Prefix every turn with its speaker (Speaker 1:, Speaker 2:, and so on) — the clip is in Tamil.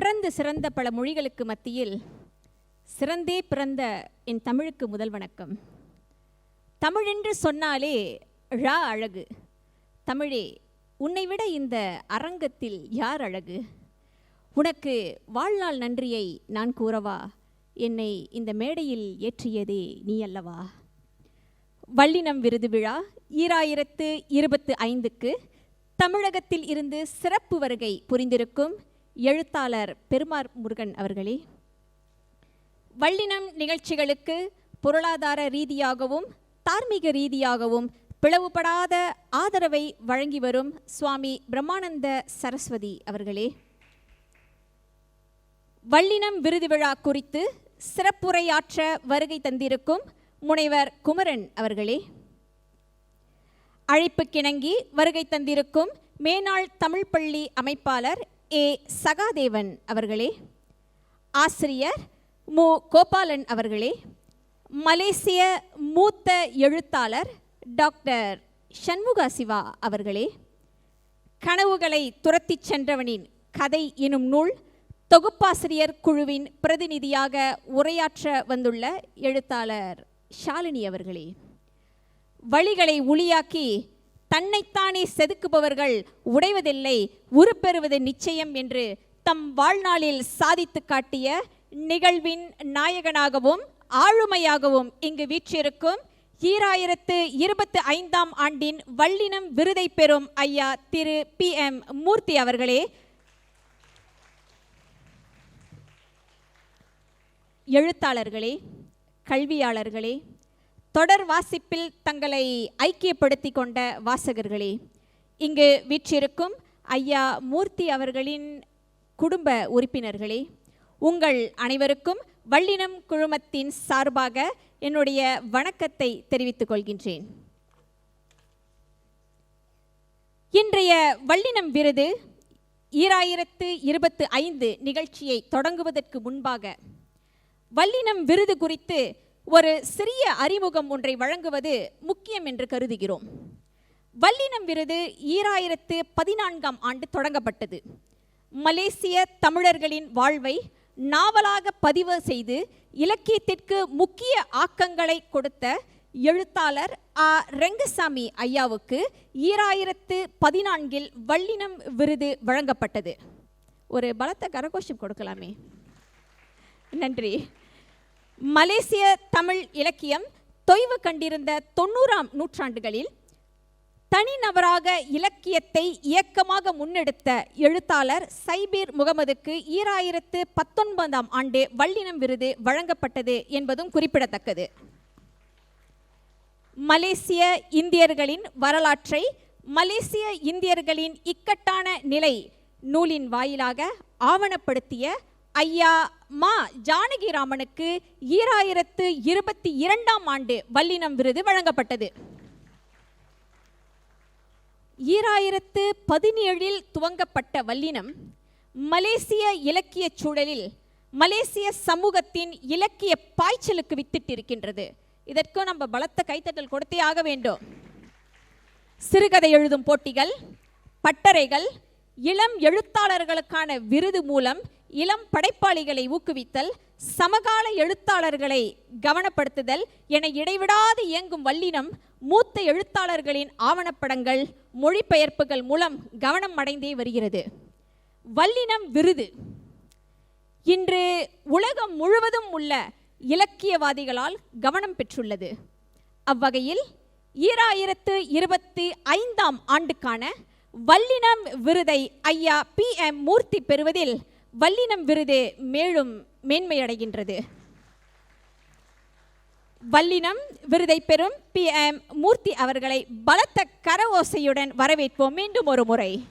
Speaker 1: பிறந்து சிறந்த பல மொழிகளுக்கு மத்தியில் சிறந்தே பிறந்த என் தமிழுக்கு முதல் வணக்கம். தமிழென்று சொன்னாலே ழா அழகு. தமிழே உன்னை விட இந்த அரங்கத்தில் யார் அழகு? உனக்கு வாழ்நாள் நன்றியை நான் கூறவா? என்னை இந்த மேடையில் ஏற்றியதே நீ அல்லவா? வள்ளினம் விருது விழா ஈராயிரத்து இருபத்து ஐந்துக்கு தமிழகத்தில் இருந்து சிறப்பு வருகை புரிந்திருக்கும் எழுத்தாளர் பெருமார் முருகன் அவர்களே வள்ளினம் நிகழ்ச்சிகளுக்கு பொருளாதார ரீதியாகவும் தார்மீக ரீதியாகவும் பிளவுபடாத ஆதரவை வழங்கி வரும் சுவாமி பிரம்மானந்த சரஸ்வதி அவர்களே. வள்ளினம் விருது விழா குறித்து சிறப்புரையாற்ற வருகை தந்திருக்கும் முனைவர் குமரன் அவர்களே அழைப்பு கிணங்கி வருகை தந்திருக்கும் மேனாள் தமிழ் பள்ளி அமைப்பாளர் ஏ சகாதேவன் அவர்களே ஆசிரியர் மு. கோபாலன் அவர்களே மலேசிய மூத்த எழுத்தாளர் டாக்டர் சண்முகா சிவா அவர்களே கனவுகளை துரத்திச் சென்றவனின் கதை எனும் நூல் தொகுப்பாசிரியர் குழுவின் பிரதிநிதியாக உரையாற்ற வந்துள்ள எழுத்தாளர் ஷாலினி அவர்களே. வழிகளை ஒளியாக்கி தன்னைத்தானே செதுக்குபவர்கள் உடைவதில்லை உருப்பெறுவது நிச்சயம் என்று தம் வாழ்நாளில் சாதித்து காட்டிய நிகழ்வின் நாயகனாகவும் ஆளுமையாகவும் இங்கு வீற்றிருக்கும் ஈராயிரத்து இருபத்து ஐந்தாம் ஆண்டின் வள்ளினம் விருதை பெறும் ஐயா திரு பி எம் மூர்த்தி அவர்களே. எழுத்தாளர்களே கல்வியாளர்களே தொடர் வாசிப்பில் தங்களை ஐக்கியப்படுத்தி கொண்ட வாசகர்களே இங்கு வீற்றிருக்கும் ஐயா மூர்த்தி அவர்களின் குடும்ப உறுப்பினர்களே உங்கள் அனைவருக்கும் வள்ளினம் குழுமத்தின் சார்பாக என்னுடைய வணக்கத்தை தெரிவித்துக் கொள்கின்றேன். இன்றைய வள்ளினம் விருது ஈராயிரத்து இருபத்து ஐந்து நிகழ்ச்சியை தொடங்குவதற்கு முன்பாக வள்ளினம் விருது குறித்து ஒரு சிறிய அறிமுகம் ஒன்றை வழங்குவது முக்கியம் என்று கருதுகிறோம். வல்லினம் விருது ஈராயிரத்து பதினான்காம் ஆண்டு தொடங்கப்பட்டது. மலேசிய தமிழர்களின் வாழ்வை நாவலாக பதிவு செய்து இலக்கியத்திற்கு முக்கிய ஆக்கங்களை கொடுத்த எழுத்தாளர் ஆ. ரெங்கசாமி ஐயாவுக்கு ஈராயிரத்து பதினான்கில் வல்லினம் விருது வழங்கப்பட்டது. ஒரு பலத்த கரகோஷம் கொடுக்கலாமே. நன்றி. மலேசிய தமிழ் இலக்கியம் தொய்வு கண்டிருந்த தொண்ணூறாம் நூற்றாண்டுகளில் தனிநபராக இலக்கியத்தை இயக்கமாக முன்னெடுத்த எழுத்தாளர் சைபீர் முகமதுக்கு ஈராயிரத்து பத்தொன்பதாம் ஆண்டு வல்லினம் விருது வழங்கப்பட்டது என்பதும் குறிப்பிடத்தக்கது. மலேசிய இந்தியர்களின் வரலாற்றை மலேசிய இந்தியர்களின் இக்கட்டான நிலை நூலின் வாயிலாக ஆவணப்படுத்திய ஐயா மா ஜானகிராமனுக்கு ஈராயிரத்து இருபத்தி இரண்டாம் ஆண்டு வல்லினம் விருது வழங்கப்பட்டது. ஈராயிரத்து பதினேழில் துவங்கப்பட்ட வல்லினம் மலேசிய இலக்கிய சூழலில் மலேசிய சமூகத்தின் இலக்கிய பாய்ச்சலுக்கு வித்திட்டிருக்கின்றது. இதற்கும் நம்ம பலத்த கைத்தட்டல் கொடுத்தே ஆக வேண்டும். சிறுகதை எழுதும் போட்டிகள் பட்டறைகள் இளம் எழுத்தாளர்களுக்கான விருது மூலம் இளம் படைப்பாளிகளை ஊக்குவித்தல் சமகால எழுத்தாளர்களை கவனப்படுத்துதல் என இடைவிடாது இயங்கும் வல்லினம் மூத்த எழுத்தாளர்களின் ஆவணப்படங்கள் மொழிபெயர்ப்புகள் மூலம் கவனம் அடைந்தே வருகிறது. வல்லினம் விருது. இன்று உலகம் முழுவதும் உள்ள இலக்கியவாதிகளால் கவனம் பெற்றுள்ளது. அவ்வகையில் ஈராயிரத்து இருபத்தி ஐந்தாம் ஆண்டுக்கான வல்லினம் விருதை ஐயா பி எம் மூர்த்தி பெறுவதில் வல்லினம் விருது மேலும் மேன்மையடைகின்றது. வல்லினம் விருதை பெறும் பி. எம். மூர்த்தி அவர்களை பலத்த கரவோசையுடன் வரவேற்போம் மீண்டும் ஒரு முறை.